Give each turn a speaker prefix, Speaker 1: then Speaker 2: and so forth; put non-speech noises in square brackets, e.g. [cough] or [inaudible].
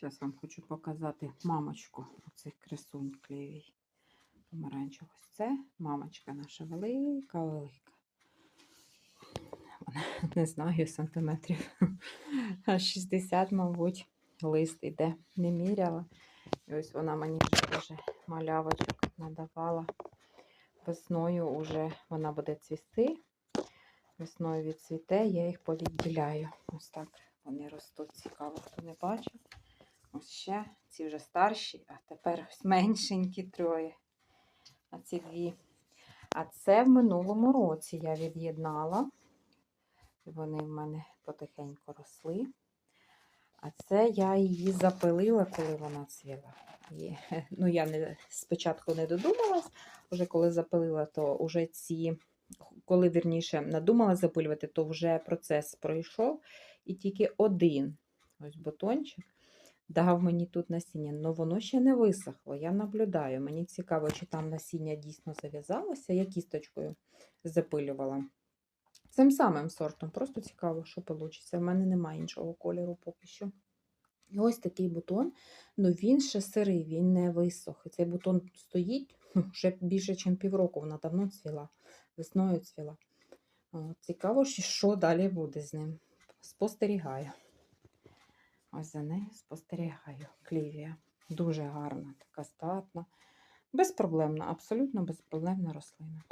Speaker 1: Зараз вам хочу показати мамочку оцих красунь клевій помаранчевих. Ось Це мамочка наша велика, велика. Вона, [laughs] не знаю, сантиметрів. [laughs] 60, мабуть, лист іде. Не міряла. І ось вона мені вже малявочок надавала. Весною вже вона буде цвісти. Весною відцвіте, я їх повідділяю. Ось так вони ростуть. Цікаво, хто не бачив. Ще ці вже старші, а тепер ось меншенькі троє. А ці дві. А це в минулому році я від'єднала. І Вони в мене потихеньку росли. А це я її запилила, коли вона цвіла. І, ну, я не, спочатку не додумалась, вже коли запилила, то вже ці, коли вірніше надумала запилювати, то вже процес пройшов. І тільки один ось бутончик дав мені тут насіння. але воно ще не висохло. Я наблюдаю. Мені цікаво, чи там насіння дійсно зав'язалося. Я кісточкою запилювала. Цим самим сортом. Просто цікаво, що вийде. В мене немає іншого кольору поки що. І ось такий бутон, ну він ще сирий, він не висох. І цей бутон стоїть [laughs] вже більше, ніж півроку. Вона давно цвіла, весною цвіла. Цікаво, що далі буде з ним. Спостерігаю. Ось за нею спостерігаю. Клівія. Дуже гарна, така статна. Безпроблемна, абсолютно безпроблемна рослина.